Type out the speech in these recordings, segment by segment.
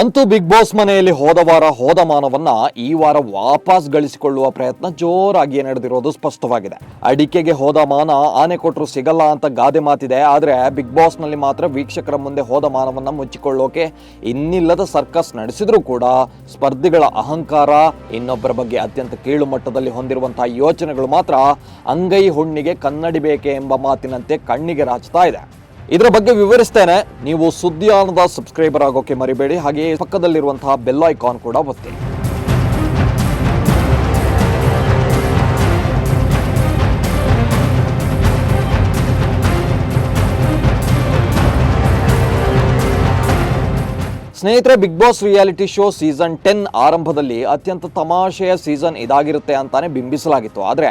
ಅಂತೂ big boss ಮನೆಯಲ್ಲಿ ಹೋದ ವಾರ ಹೋದ ಮಾನವನ್ನ ಈ ವಾರ ವಾಪಸ್ ಗಳಿಸಿಕೊಳ್ಳುವ ಪ್ರಯತ್ನ ಜೋರಾಗಿ ನಡೆದಿರೋದು ಸ್ಪಷ್ಟವಾಗಿದೆ. ಅಡಿಕೆಗೆ ಹೋದ ಮಾನ ಆನೆ ಕೊಟ್ಟರು ಸಿಗಲ್ಲ ಅಂತ ಗಾದೆ ಮಾತಿದೆ. ಆದ್ರೆ ಬಿಗ್ ಬಾಸ್ನಲ್ಲಿ ಮಾತ್ರ ವೀಕ್ಷಕರ ಮುಂದೆ ಹೋದ ಮಾನವನ್ನ ಮುಚ್ಚಿಕೊಳ್ಳೋಕೆ ಇನ್ನಿಲ್ಲದ ಸರ್ಕಸ್ ನಡೆಸಿದ್ರೂ ಕೂಡ ಸ್ಪರ್ಧಿಗಳ ಅಹಂಕಾರ ಇನ್ನೊಬ್ಬರ ಬಗ್ಗೆ ಅತ್ಯಂತ ಕೀಳು ಮಟ್ಟದಲ್ಲಿ ಹೊಂದಿರುವಂತಹ ಯೋಚನೆಗಳು ಮಾತ್ರ ಅಂಗೈ ಹುಣ್ಣಿಗೆ ಕನ್ನಡಿ ಬೇಕೆ ಎಂಬ ಮಾತಿನಂತೆ ಕಣ್ಣಿಗೆ ರಾಚ್ತಾ ಇದೆ. ಇದರ ಬಗ್ಗೆ ವಿವರಿಸ್ತೇನೆ. ನೀವು ಸುದ್ದಿಯಾನದ ಸಬ್ಸ್ಕ್ರೈಬರ್ ಆಗೋಕೆ ಮರಿಬೇಡಿ. ಹಾಗೆಯೇ ಪಕ್ಕದಲ್ಲಿರುವಂತಹ ಬೆಲ್ ಐಕಾನ್ ಕೂಡ ಒತ್ತಿ. ಸ್ನೇಹಿತರೆ Bigg Boss reality show season ten ಆರಂಭದಲ್ಲಿ ಅತ್ಯಂತ ತಮಾಷೆಯ ಸೀಸನ್ ಇದಾಗಿರುತ್ತೆ ಅಂತಾನೆ ಬಿಂಬಿಸಲಾಗಿತ್ತು. ಆದರೆ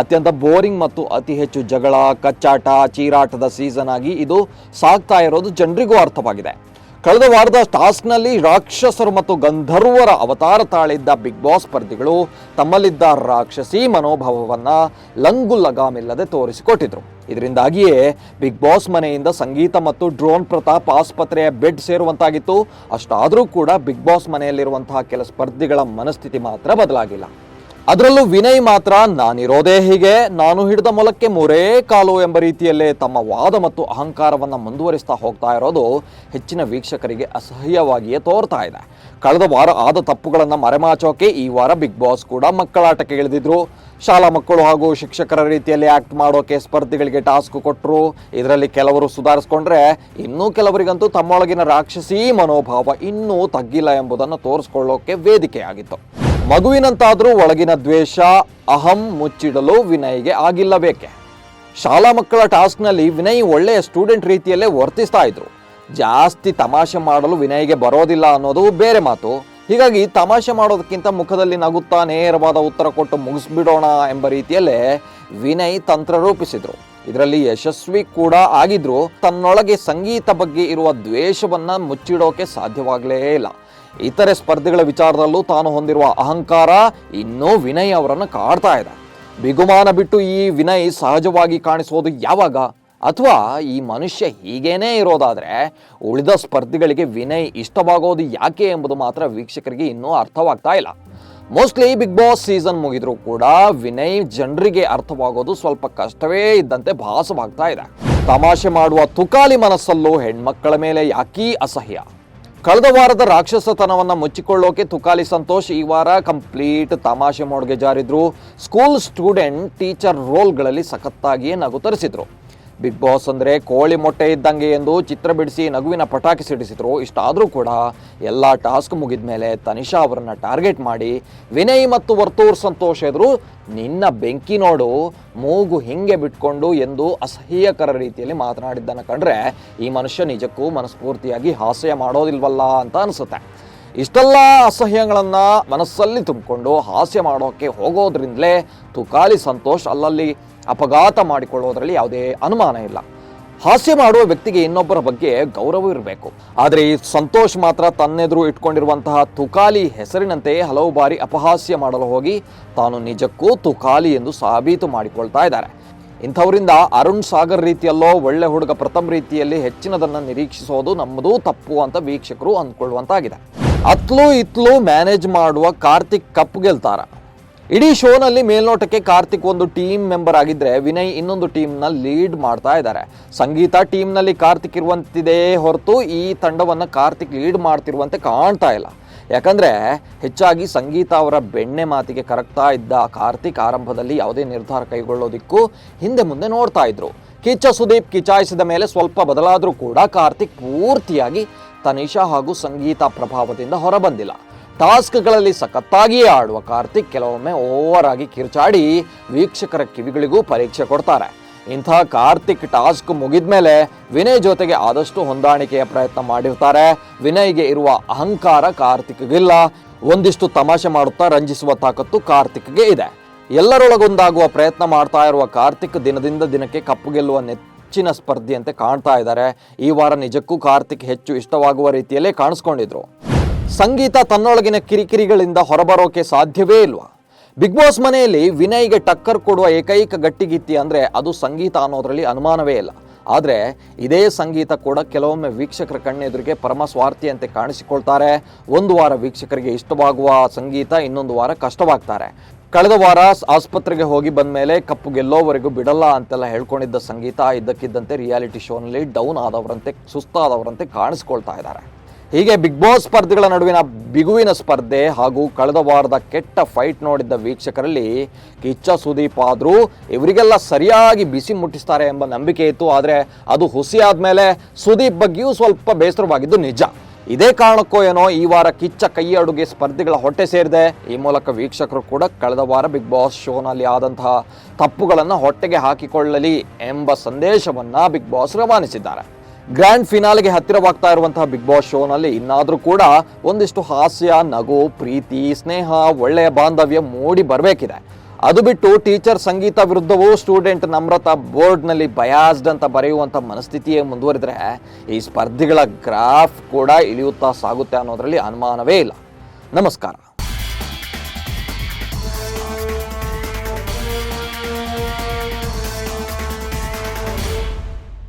ಅತ್ಯಂತ ಬೋರಿಂಗ್ ಮತ್ತು ಅತಿ ಹೆಚ್ಚು ಜಗಳ, ಕಚ್ಚಾಟ, ಚೀರಾಟದ ಸೀಸನ್ ಆಗಿ ಇದು ಸಾಗ್ತಾ ಇರೋದು ಜನರಿಗೂ ಅರ್ಥವಾಗಿದೆ. ಕಳೆದ ವಾರದ ಟಾಸ್ಕ್ನಲ್ಲಿ ರಾಕ್ಷಸರು ಮತ್ತು ಗಂಧರ್ವರ ಅವತಾರ ತಾಳಿದ್ದ ಬಿಗ್ ಬಾಸ್ ಸ್ಪರ್ಧಿಗಳು ತಮ್ಮಲ್ಲಿದ್ದ ರಾಕ್ಷಸಿ ಮನೋಭಾವವನ್ನ ಲಂಗು ಲಗಾಮಿಲ್ಲದೆ ತೋರಿಸಿಕೊಟ್ಟಿದ್ರು. ಇದರಿಂದಾಗಿಯೇ ಬಿಗ್ ಬಾಸ್ ಮನೆಯಿಂದ ಸಂಗೀತ ಮತ್ತು ಡ್ರೋನ್ ಪ್ರತಾಪ್ ಆಸ್ಪತ್ರೆಯ ಬೆಡ್ ಸೇರುವಂತಾಗಿತ್ತು. ಅಷ್ಟಾದರೂ ಕೂಡ ಬಿಗ್ ಬಾಸ್ ಮನೆಯಲ್ಲಿರುವಂತಹ ಕೆಲ ಸ್ಪರ್ಧಿಗಳ ಮನಸ್ಥಿತಿ ಮಾತ್ರ ಬದಲಾಗಿಲ್ಲ. ಅದರಲ್ಲೂ ವಿನಯ್ ಮಾತ್ರ, ನಾನಿರೋದೇ ಹೀಗೆ, ನಾನು ಹಿಡಿದ ಮೊಲಕ್ಕೆ ಮೂರೇ ಕಾಲು ಎಂಬ ರೀತಿಯಲ್ಲೇ ತಮ್ಮ ವಾದ ಮತ್ತು ಅಹಂಕಾರವನ್ನು ಮುಂದುವರಿಸ್ತಾ ಹೋಗ್ತಾ ಇರೋದು ಹೆಚ್ಚಿನ ವೀಕ್ಷಕರಿಗೆ ಅಸಹ್ಯವಾಗಿಯೇ ತೋರ್ತಾ ಇದೆ. ಕಳೆದ ವಾರ ಆದ ತಪ್ಪುಗಳನ್ನು ಮರೆಮಾಚೋಕೆ ಈ ವಾರ ಬಿಗ್ ಬಾಸ್ ಕೂಡ ಮಕ್ಕಳಾಟಕ್ಕೆ ಇಳಿದಿದ್ರು. ಶಾಲಾ ಮಕ್ಕಳು ಹಾಗೂ ಶಿಕ್ಷಕರ ರೀತಿಯಲ್ಲಿ ಆ್ಯಕ್ಟ್ ಮಾಡೋಕೆ ಸ್ಪರ್ಧಿಗಳಿಗೆ ಟಾಸ್ಕ್ ಕೊಟ್ಟರು ಇದರಲ್ಲಿ ಕೆಲವರು ಸುಧಾರಿಸ್ಕೊಂಡ್ರೆ ಇನ್ನೂ ಕೆಲವರಿಗಂತೂ ತಮ್ಮೊಳಗಿನ ರಾಕ್ಷಸಿ ಮನೋಭಾವ ಇನ್ನೂ ತಗ್ಗಿಲ್ಲ ಎಂಬುದನ್ನು ತೋರಿಸ್ಕೊಳ್ಳೋಕೆ ವೇದಿಕೆಯಾಗಿತ್ತು. ಮಗುವಿನಂತಾದರೂ ಒಳಗಿನ ದ್ವೇಷ, ಅಹಂ ಮುಚ್ಚಿಡಲು ವಿನಯ್ಗೆ ಆಗಿಲ್ಲ ಬೇಕೆ. ಶಾಲಾ ಮಕ್ಕಳ ಟಾಸ್ಕ್ನಲ್ಲಿ ವಿನಯ್ ಒಳ್ಳೆಯ ಸ್ಟೂಡೆಂಟ್ ರೀತಿಯಲ್ಲೇ ವರ್ತಿಸ್ತಾ ಇದ್ರು. ಜಾಸ್ತಿ ತಮಾಷೆ ಮಾಡಲು ವಿನಯ್ಗೆ ಬರೋದಿಲ್ಲ ಅನ್ನೋದು ಬೇರೆ ಮಾತು. ಹೀಗಾಗಿ ತಮಾಷೆ ಮಾಡೋದಕ್ಕಿಂತ ಮುಖದಲ್ಲಿ ನಗುತ್ತಾ ನೇರವಾದ ಉತ್ತರ ಕೊಟ್ಟು ಮುಗಿಸ್ಬಿಡೋಣ ಎಂಬ ರೀತಿಯಲ್ಲೇ ವಿನಯ್ ತಂತ್ರ ರೂಪಿಸಿದ್ರು. ಇದರಲ್ಲಿ ಯಶಸ್ವಿ ಕೂಡ ಆಗಿದ್ರು. ತನ್ನೊಳಗೆ ಸಂಗೀತ ಬಗ್ಗೆ ಇರುವ ದ್ವೇಷವನ್ನ ಮುಚ್ಚಿಡೋಕೆ ಸಾಧ್ಯವಾಗಲೇ ಇಲ್ಲ. ಇತರೆ ಸ್ಪರ್ಧಿಗಳ ವಿಚಾರದಲ್ಲೂ ತಾನು ಹೊಂದಿರುವ ಅಹಂಕಾರ ಇನ್ನೂ ವಿನಯ್ ಅವರನ್ನು ಕಾಡ್ತಾ ಇದೆ. ಬಿಗುಮಾನ ಬಿಟ್ಟು ಈ ವಿನಯ್ ಸಹಜವಾಗಿ ಕಾಣಿಸೋದು ಯಾವಾಗ? ಅಥವಾ ಈ ಮನುಷ್ಯ ಹೀಗೇನೇ ಇರೋದಾದ್ರೆ ಉಳಿದ ಸ್ಪರ್ಧಿಗಳಿಗೆ ವಿನಯ್ ಇಷ್ಟವಾಗೋದು ಯಾಕೆ ಎಂಬುದು ಮಾತ್ರ ವೀಕ್ಷಕರಿಗೆ ಇನ್ನೂ ಅರ್ಥವಾಗ್ತಾ ಇಲ್ಲ. ಮೋಸ್ಟ್ಲಿ ಬಿಗ್ ಬಾಸ್ ಸೀಸನ್ ಮುಗಿದ್ರು ಕೂಡ ವಿನಯ್ ಜನರಿಗೆ ಅರ್ಥವಾಗೋದು ಸ್ವಲ್ಪ ಕಷ್ಟವೇ ಇದ್ದಂತೆ ಭಾಸವಾಗ್ತಾ ಇದೆ. ತಮಾಷೆ ಮಾಡುವ ತುಕಾಲಿ ಮನಸ್ಸಲ್ಲೂ ಹೆಣ್ಮಕ್ಕಳ ಮೇಲೆ ಯಾಕೀ ಅಸಹ್ಯ? ಕಳೆದ ವಾರದ ರಾಕ್ಷಸತನವನ್ನು ಮುಚ್ಚಿಕೊಳ್ಳೋಕೆ ತುಕಾಲಿ ಸಂತೋಷ್ ಈ ವಾರ ಕಂಪ್ಲೀಟ್ ತಮಾಷೆ ಮೋಡ್ಗೆ ಜಾರಿದ್ರು. ಸ್ಕೂಲ್ ಸ್ಟೂಡೆಂಟ್ ಟೀಚರ್ ರೋಲ್ಗಳಲ್ಲಿ ಸಖತ್ತಾಗಿಯೇ ನಗು ತರಿಸಿದ್ರು ಬಿಗ್ ಬಾಸ್ ಅಂದರೆ ಕೋಳಿ ಮೊಟ್ಟೆ ಇದ್ದಂಗೆ ಎಂದು ಚಿತ್ರ ಬಿಡಿಸಿ ನಗುವಿನ ಪಟಾಕಿ ಸಿಡಿಸಿದ್ರು. ಇಷ್ಟಾದರೂ ಕೂಡ ಎಲ್ಲ ಟಾಸ್ಕ್ ಮುಗಿದ ಮೇಲೆ ತನಿಷಾ ಅವರನ್ನು ಟಾರ್ಗೆಟ್ ಮಾಡಿ, ವಿನಯ್ ಮತ್ತು ವರ್ತೂರ್ ಸಂತೋಷ ಎದುರು, ನಿನ್ನ ಬೆಂಕಿ ನೋಡು, ಮೂಗು ಹಿಂಗೆ ಬಿಟ್ಕೊಂಡು ಎಂದು ಅಸಹ್ಯಕರ ರೀತಿಯಲ್ಲಿ ಮಾತನಾಡಿದ್ದನ್ನು ಕಂಡ್ರೆ ಈ ಮನುಷ್ಯ ನಿಜಕ್ಕೂ ಮನಸ್ಫೂರ್ತಿಯಾಗಿ ಹಾಸ್ಯ ಮಾಡೋದಿಲ್ವಲ್ಲ ಅಂತ ಅನಿಸುತ್ತೆ. ಇಷ್ಟೆಲ್ಲ ಅಸಹ್ಯಗಳನ್ನು ಮನಸ್ಸಲ್ಲಿ ತುಂಬಿಕೊಂಡು ಹಾಸ್ಯ ಮಾಡೋಕ್ಕೆ ಹೋಗೋದ್ರಿಂದಲೇ ತುಕಾಲಿ ಸಂತೋಷ್ ಅಲ್ಲಲ್ಲಿ ಅಪಘಾತ ಮಾಡಿಕೊಳ್ಳೋದ್ರಲ್ಲಿ ಯಾವುದೇ ಅನುಮಾನ ಇಲ್ಲ. ಹಾಸ್ಯ ಮಾಡುವ ವ್ಯಕ್ತಿಗೆ ಇನ್ನೊಬ್ಬರ ಬಗ್ಗೆ ಗೌರವ ಇರಬೇಕು. ಆದರೆ ಈ ಸಂತೋಷ್ ಮಾತ್ರ ತನ್ನೆದುರು ಇಟ್ಕೊಂಡಿರುವಂತಹ ತುಕಾಲಿ ಹೆಸರಿನಂತೆ ಹಲವು ಬಾರಿ ಅಪಹಾಸ್ಯ ಮಾಡಲು ಹೋಗಿ ತಾನು ನಿಜಕ್ಕೂ ತುಕಾಲಿ ಎಂದು ಸಾಬೀತು ಮಾಡಿಕೊಳ್ತಾ ಇದ್ದಾರೆ. ಇಂಥವರಿಂದ ಅರುಣ್ ಸಾಗರ್ ರೀತಿಯಲ್ಲೋ ಒಳ್ಳೆ ಹುಡುಗ ಪ್ರಥಮ್ ರೀತಿಯಲ್ಲಿ ಹೆಚ್ಚಿನದನ್ನು ನಿರೀಕ್ಷಿಸೋದು ನಮ್ಮದೂ ತಪ್ಪು ಅಂತ ವೀಕ್ಷಕರು ಅಂದ್ಕೊಳ್ಳುವಂತಾಗಿದೆ. ಅತ್ಲು ಇತ್ಲು ಮ್ಯಾನೇಜ್ ಮಾಡುವ ಕಾರ್ತಿಕ್ ಕಪ್ ಗೆಲ್ತಾರ. ಇಡೀ ಶೋನಲ್ಲಿ ಮೇಲ್ನೋಟಕ್ಕೆ ಕಾರ್ತಿಕ್ ಒಂದು ಟೀಮ್ ಮೆಂಬರ್ ಆಗಿದ್ರೆ ವಿನಯ್ ಇನ್ನೊಂದು ಟೀಮ್ನ ಲೀಡ್ ಮಾಡ್ತಾ ಇದ್ದಾರೆ. ಸಂಗೀತ ಟೀಮ್ನಲ್ಲಿ ಕಾರ್ತಿಕ್ ಇರುವಂತಿದೆ ಹೊರತು ಈ ತಂಡವನ್ನು ಕಾರ್ತಿಕ್ ಲೀಡ್ ಮಾಡ್ತಿರುವಂತೆ ಕಾಣ್ತಾ ಇಲ್ಲ. ಯಾಕಂದ್ರೆ ಹೆಚ್ಚಾಗಿ ಸಂಗೀತ ಅವರ ಬೆಣ್ಣೆ ಮಾತಿಗೆ ಕರಗ್ತಾ ಇದ್ದ ಕಾರ್ತಿಕ್ ಆರಂಭದಲ್ಲಿ ಯಾವುದೇ ನಿರ್ಧಾರ ಕೈಗೊಳ್ಳೋದಿಕ್ಕೂ ಹಿಂದೆ ಮುಂದೆ ನೋಡ್ತಾ ಇದ್ರು. ಕಿಚ್ಚ ಸುದೀಪ್ ಕಿಚಾಯಿಸಿದ ಮೇಲೆ ಸ್ವಲ್ಪ ಬದಲಾದರೂ ಕೂಡ ಕಾರ್ತಿಕ್ ಪೂರ್ತಿಯಾಗಿ ತನಿಷಾ ಹಾಗೂ ಸಂಗೀತ ಪ್ರಭಾವದಿಂದ ಹೊರಬಂದಿಲ್ಲ. ಟಾಸ್ಕ್ಗಳಲ್ಲಿ ಸಖತ್ತಾಗಿ ಆಡುವ ಕಾರ್ತಿಕ್ ಕೆಲವೊಮ್ಮೆ ಓವರ್ ಆಗಿ ಕಿರ್ಚಾಡಿ ವೀಕ್ಷಕರ ಕಿವಿಗಳಿಗೂ ಪರೀಕ್ಷೆ ಕೊಡ್ತಾರೆ. ಇಂಥ ಕಾರ್ತಿಕ್ ಟಾಸ್ಕ್ ಮುಗಿದ ಮೇಲೆ ವಿನಯ್ ಜೊತೆಗೆ ಆದಷ್ಟು ಹೊಂದಾಣಿಕೆಯ ಪ್ರಯತ್ನ ಮಾಡಿರ್ತಾರೆ. ವಿನಯ್ಗೆ ಇರುವ ಅಹಂಕಾರ ಕಾರ್ತಿಕ್ಗಿಲ್ಲ. ಒಂದಿಷ್ಟು ತಮಾಷೆ ಮಾಡುತ್ತಾ ರಂಜಿಸುವ ತಾಕತ್ತು ಕಾರ್ತಿಕ್ಗೆ ಇದೆ. ಎಲ್ಲರೊಳಗೊಂದಾಗುವ ಪ್ರಯತ್ನ ಮಾಡ್ತಾ ಇರುವ ಕಾರ್ತಿಕ್ ದಿನದಿಂದ ದಿನಕ್ಕೆ ಕಪ್ಪು ಗೆಲ್ಲುವ ನೆಚ್ಚಿನ ಸ್ಪರ್ಧಿಯಂತೆ ಕಾಣ್ತಾ ಇದ್ದಾರೆ. ಈ ವಾರ ನಿಜಕ್ಕೂ ಕಾರ್ತಿಕ್ ಹೆಚ್ಚು ಇಷ್ಟವಾಗುವ ರೀತಿಯಲ್ಲೇ ಕಾಣಿಸ್ಕೊಂಡಿದ್ರು. ಸಂಗೀತ ತನ್ನೊಳಗಿನ ಕಿರಿಕಿರಿಗಳಿಂದ ಹೊರಬರೋಕೆ ಸಾಧ್ಯವೇ ಇಲ್ವಾ? ಬಿಗ್ ಬಾಸ್ ಮನೆಯಲ್ಲಿ ವಿನಯ್ಗೆ ಟಕ್ಕರ್ ಕೊಡುವ ಏಕೈಕ ಗಟ್ಟಿಗಿತ್ತಿ ಅಂದರೆ ಅದು ಸಂಗೀತ ಅನ್ನೋದರಲ್ಲಿ ಅನುಮಾನವೇ ಇಲ್ಲ. ಆದರೆ ಇದೇ ಸಂಗೀತ ಕೂಡ ಕೆಲವೊಮ್ಮೆ ವೀಕ್ಷಕರ ಕಣ್ಣೆದುರಿಗೆ ಪರಮ ಸ್ವಾರ್ಥಿಯಂತೆ ಕಾಣಿಸಿಕೊಳ್ತಾರೆ. ಒಂದು ವಾರ ವೀಕ್ಷಕರಿಗೆ ಇಷ್ಟವಾಗುವ ಸಂಗೀತ ಇನ್ನೊಂದು ವಾರ ಕಷ್ಟವಾಗ್ತಾರೆ. ಕಳೆದ ವಾರ ಆಸ್ಪತ್ರೆಗೆ ಹೋಗಿ ಬಂದ ಮೇಲೆ ಕಪ್ಪು ಗೆಲ್ಲೋವರೆಗೂ ಬಿಡಲ್ಲ ಅಂತೆಲ್ಲ ಹೇಳ್ಕೊಂಡಿದ್ದ ಸಂಗೀತ ಇದ್ದಕ್ಕಿದ್ದಂತೆ ರಿಯಾಲಿಟಿ ಶೋನಲ್ಲಿ ಡೌನ್ ಆದವರಂತೆ, ಸುಸ್ತಾದವರಂತೆ ಕಾಣಿಸ್ಕೊಳ್ತಾ ಇದ್ದಾರೆ. ಹೀಗೆ ಬಿಗ್ ಬಾಸ್ ಸ್ಪರ್ಧೆಗಳ ನಡುವಿನ ಬಿಗುವಿನ ಸ್ಪರ್ಧೆ ಹಾಗೂ ಕಳೆದ ವಾರದ ಕೆಟ್ಟ ಫೈಟ್ ನೋಡಿದ್ದ ವೀಕ್ಷಕರಲ್ಲಿ ಕಿಚ್ಚ ಸುದೀಪ್ ಆದರೂ ಇವರಿಗೆಲ್ಲ ಸರಿಯಾಗಿ ಬಿಸಿ ಮುಟ್ಟಿಸ್ತಾರೆ ಎಂಬ ನಂಬಿಕೆ ಇತ್ತು. ಆದರೆ ಅದು ಹುಸಿ ಆದಮೇಲೆ ಸುದೀಪ್ ಬಗ್ಗೆಯೂ ಸ್ವಲ್ಪ ಬೇಸರವಾಗಿದ್ದು ನಿಜ. ಇದೇ ಕಾರಣಕ್ಕೋ ಏನೋ ಈ ವಾರ ಕಿಚ್ಚ ಕೈ ಅಡುಗೆ ಸ್ಪರ್ಧಿಗಳ ಹೊಟ್ಟೆ ಸೇರಿದೆ. ಈ ಮೂಲಕ ವೀಕ್ಷಕರು ಕೂಡ ಕಳೆದ ವಾರ ಬಿಗ್ ಬಾಸ್ ಶೋನಲ್ಲಿ ಆದಂತಹ ತಪ್ಪುಗಳನ್ನು ಹೊಟ್ಟೆಗೆ ಹಾಕಿಕೊಳ್ಳಲಿ ಎಂಬ ಸಂದೇಶವನ್ನು ಬಿಗ್ ಬಾಸ್ ರವಾನಿಸಿದ್ದಾರೆ. ಗ್ರ್ಯಾಂಡ್ ಫಿನಾಲೆಗೆ ಹತ್ತಿರವಾಗ್ತಾ ಇರುವಂತಹ ಬಿಗ್ ಬಾಸ್ ಶೋನಲ್ಲಿ ಇನ್ನಾದರೂ ಕೂಡ ಒಂದಿಷ್ಟು ಹಾಸ್ಯ, ನಗು, ಪ್ರೀತಿ, ಸ್ನೇಹ, ಒಳ್ಳೆಯ ಬಾಂಧವ್ಯ ಮೂಡಿ ಬರಬೇಕಿದೆ. ಅದು ಬಿಟ್ಟು ಟೀಚರ್ ಸಂಗೀತ ವಿರುದ್ಧವೂ ಸ್ಟೂಡೆಂಟ್ ನಮ್ರತಾ ಬೋರ್ಡ್ನಲ್ಲಿ ಬಯಾಸ್ಡ್ ಅಂತ ಬರೆಯುವಂಥ ಮನಸ್ಥಿತಿಯೇ ಮುಂದುವರಿದ್ರೆ ಈ ಸ್ಪರ್ಧಿಗಳ ಗ್ರಾಫ್ ಕೂಡ ಇಳಿಯುತ್ತಾ ಸಾಗುತ್ತೆ ಅನ್ನೋದರಲ್ಲಿ ಅನುಮಾನವೇ ಇಲ್ಲ. ನಮಸ್ಕಾರ.